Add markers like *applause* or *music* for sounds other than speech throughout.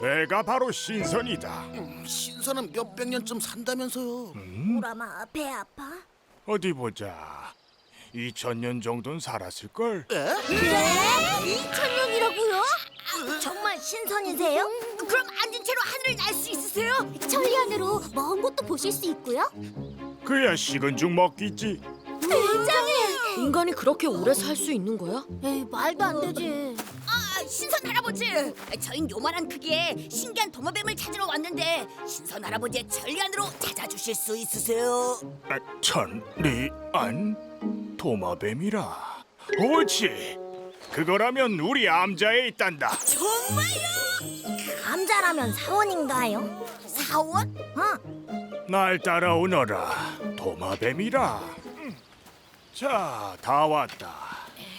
내가 바로 신선이다. 음, 신선은 몇백 년쯤 산다면서요. 우람아 배 아파? 어디 보자. 2000년 정도는 살았을걸? 에? 네? 2천년이라고요? 정말 신선이세요? 그럼 앉은 채로 하늘을 날 수 있으세요? 천리안으로 먼 곳도 보실 수 있고요. 그야 식은 죽 먹기지. 굉장해. 인간이 그렇게 오래 살 수 있는 거야? 에이 말도 안 되지. 아, 신선 할아버지! 저흰 요만한 크기의 신기한 도마뱀을 찾으러 왔는데 신선 할아버지의 천리안으로 찾아주실 수 있으세요? 아, 천리안 도마뱀이라. 옳지. 그거라면 우리 암자에 있단다. 감자라면 사원인가요? 사원? 어. 날 따라오너라. 도마뱀이라. 음. 자, 다 왔다.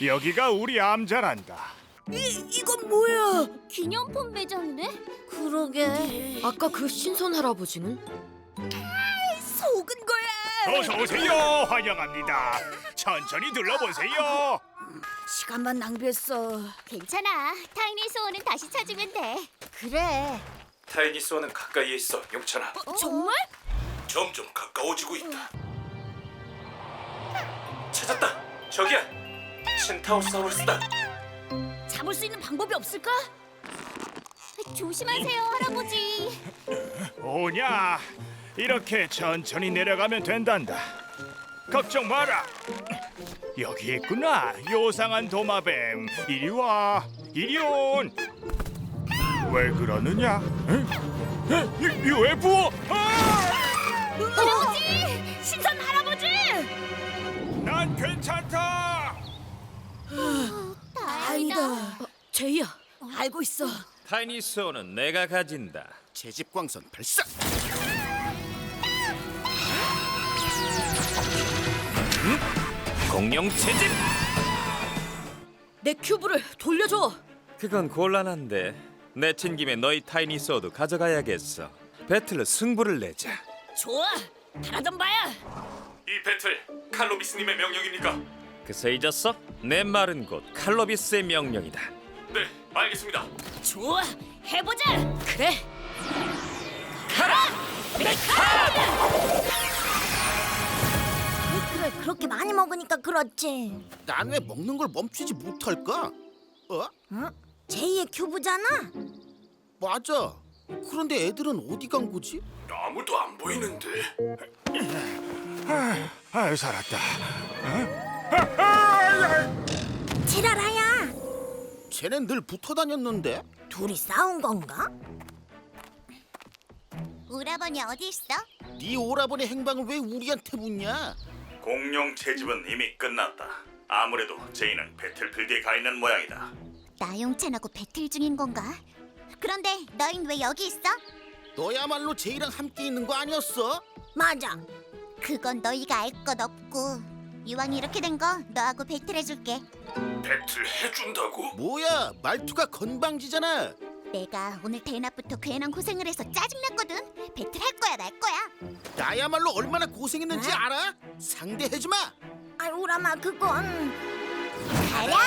여기가 우리 암자란다. 이, 이건 뭐야? 기념품 매장이네. 그러게. 아까 그 신선 할아버지는? 속은 거야! 어서 오세요. 환영합니다. 천천히 둘러보세요. 시간만 낭비했어. 괜찮아. 타이니 소원은 다시 찾으면 돼. 그래. 타이니스와는 가까이에 있어, 용찬아. 정말? 점점 가까워지고 있다. 찾았다. 저기야. 신타우사우루스다. 잡을 수 있는 방법이 없을까? 조심하세요, 할아버지. 오냐? 이렇게 천천히 내려가면 된단다. 걱정 마라. 여기 있구나. 요상한 도마뱀. 이리 와. 이리 온. 왜 그러느냐? 에? 에? 이- UFO! 아! 할아버지! 신선 할아버지! 난 괜찮다. 다행이다. 어, 제이야, 알고 있어. 타이니스와는 내가 가진다. 제집 광선 발사. 공룡 채집. 내 큐브를 돌려줘. 그건 곤란한데 내친 김에 너희 타이니스워도 가져가야겠어. 배틀로 승부를 내자. 좋아, 바라던 바야. 이 배틀 칼로비스님의 명령입니까? 그새 잊었어? 내 말은 곧 칼로비스의 명령이다. 네, 알겠습니다. 좋아, 해보자. 그래. 그래 그렇게 많이 먹으니까 그렇지. 난 왜 먹는 걸 멈추지 못할까? 어? 응? 제이의 큐브잖아. 맞아. 그런데 애들은 어디 간 거지? 아무도 안 보이는데. 아, 살았다. 지라라야. 쟤넨 늘 붙어 다녔는데. 둘이 싸운 건가? 우라버니 어디 있어? 네 오라버니 행방을 왜 우리한테 묻냐? 공룡 채집은 이미 끝났다. 아무래도 제이는 배틀필드에 가 있는 모양이다. 나용찬하고 배틀 중인 건가? 그런데 너흰 왜 여기 있어? 너야말로 제이랑 함께 있는 거 아니었어? 맞아. 그건 너희가 알 것 없고 이왕 이렇게 된 거 너하고 배틀해줄게. 배틀 해준다고? 뭐야 말투가 건방지잖아. 내가 오늘 대낮부터 괜한 고생을 해서 짜증났거든. 배틀할 거야 말 거야. 나야말로 얼마나 고생했는지 어? 알아? 상대해지 마. 아 우라마 그건 가라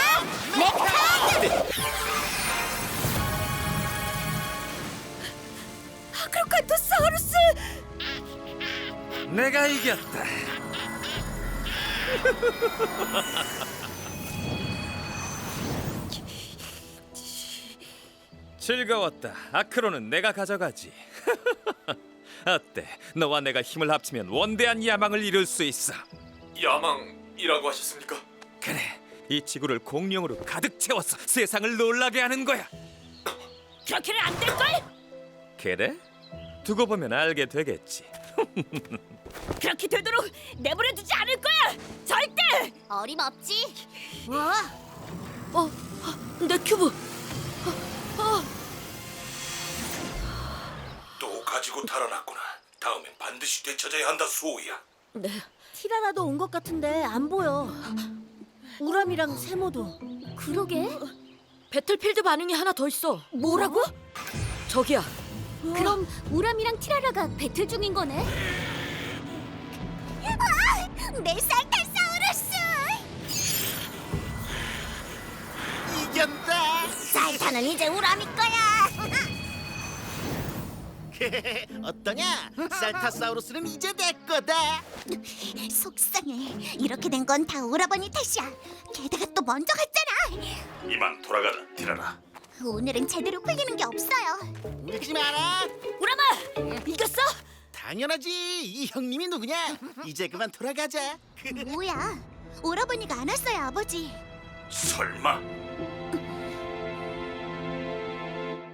내 카드. 아크로칸토사우루스! 내가 이겼다. 즐거웠다. 아크로는 내가 가져가지. *laughs* 어때? 너와 내가 힘을 합치면 원대한 야망을 이룰 수 있어. 야망이라고 하셨습니까? 그래. 이 지구를 공룡으로 가득 채워서 세상을 놀라게 하는 거야. 그렇게는 안 될 걸? 그래? 두고 보면 알게 되겠지. *laughs* 그렇게 되도록 내버려두지 않을 거야! 어림없지. 뭐? 어, 내 큐브! 또 가지고 달아났구나. 다음엔 반드시 되찾아야 한다, 수호야. 네, 티라라도 온 것 같은데 안 보여. 우람이랑 세모도. 그러게. 배틀필드 반응이 하나 더 있어. 뭐라고? 저기야, 그럼 우람이랑 티라라가 배틀 중인 거네. 내 살탈 살타는 이제 우람이 거야. *laughs* 어떠냐? 살타사우루스는 이제 내 거다. *laughs* 속상해. 이렇게 된 건 다 오라버니 탓이야. 게다가 또 먼저 갔잖아. 이만 돌아가라 티라라. 오늘은 제대로 풀리는 게 없어요. 울지 마라. 우라마 이겼어? 당연하지. 이 형님이 누구냐? 이제 그만 돌아가자. *laughs* 뭐야? 오라버니가 안 왔어요, 아버지. 설마